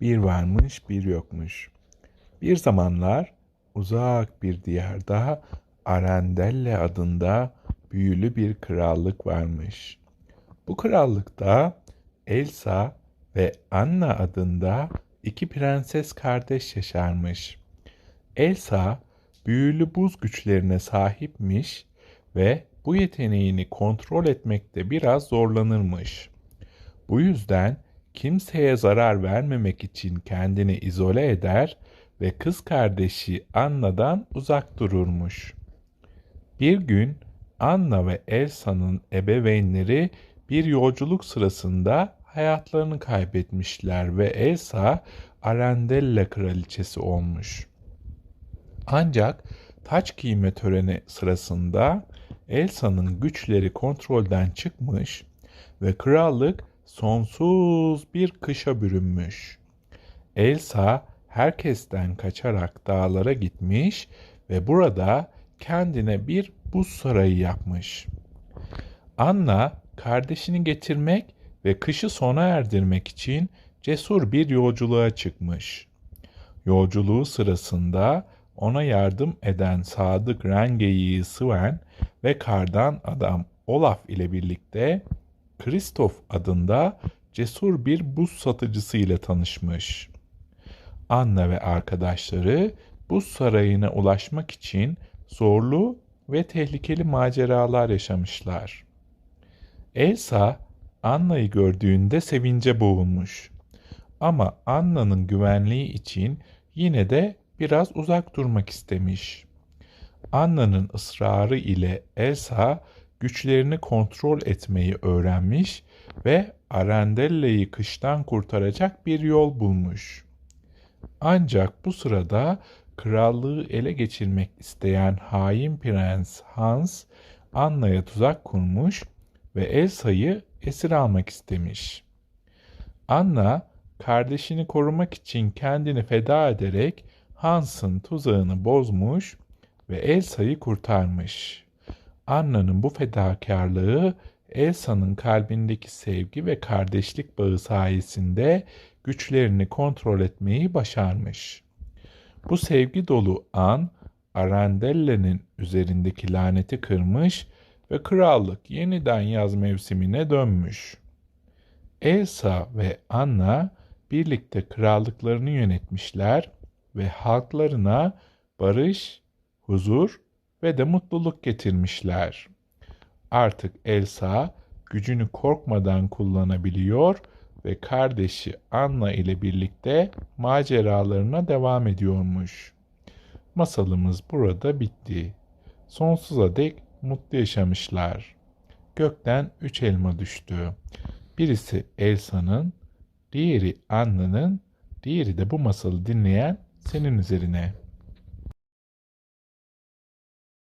Bir varmış bir yokmuş. Bir zamanlar uzak bir diyarda Arendelle adında büyülü bir krallık varmış. Bu krallıkta Elsa ve Anna adında iki prenses kardeş yaşarmış. Elsa büyülü buz güçlerine sahipmiş ve bu yeteneğini kontrol etmekte biraz zorlanırmış. Bu yüzden kimseye zarar vermemek için kendini izole eder ve kız kardeşi Anna'dan uzak dururmuş. Bir gün Anna ve Elsa'nın ebeveynleri bir yolculuk sırasında hayatlarını kaybetmişler ve Elsa Arendelle kraliçesi olmuş. Ancak taç giyme töreni sırasında Elsa'nın güçleri kontrolden çıkmış ve krallık sonsuz bir kışa bürünmüş. Elsa herkesten kaçarak dağlara gitmiş ve burada kendine bir buz sarayı yapmış. Anna kardeşini getirmek ve kışı sona erdirmek için cesur bir yolculuğa çıkmış. Yolculuğu sırasında ona yardım eden sadık rengeyi Sven ve kardan adam Olaf ile birlikte Kristoff adında cesur bir buz satıcısı ile tanışmış. Anna ve arkadaşları buz sarayına ulaşmak için zorlu ve tehlikeli maceralar yaşamışlar. Elsa Anna'yı gördüğünde sevince boğulmuş. Ama Anna'nın güvenliği için yine de biraz uzak durmak istemiş. Anna'nın ısrarı ile Elsa güçlerini kontrol etmeyi öğrenmiş ve Arendelle'yi kıştan kurtaracak bir yol bulmuş. Ancak bu sırada krallığı ele geçirmek isteyen hain prens Hans Anna'ya tuzak kurmuş ve Elsa'yı esir almak istemiş. Anna kardeşini korumak için kendini feda ederek Hans'ın tuzağını bozmuş ve Elsa'yı kurtarmış. Anna'nın bu fedakarlığı Elsa'nın kalbindeki sevgi ve kardeşlik bağı sayesinde güçlerini kontrol etmeyi başarmış. Bu sevgi dolu an Arendelle'nin üzerindeki laneti kırmış ve krallık yeniden yaz mevsimine dönmüş. Elsa ve Anna birlikte krallıklarını yönetmişler ve halklarına barış, huzur ve de mutluluk getirmişler. Artık Elsa gücünü korkmadan kullanabiliyor ve kardeşi Anna ile birlikte maceralarına devam ediyormuş. Masalımız burada bitti. Sonsuza dek mutlu yaşamışlar. Gökten üç elma düştü. Birisi Elsa'nın, diğeri Anna'nın, diğeri de bu masalı dinleyen senin üzerine.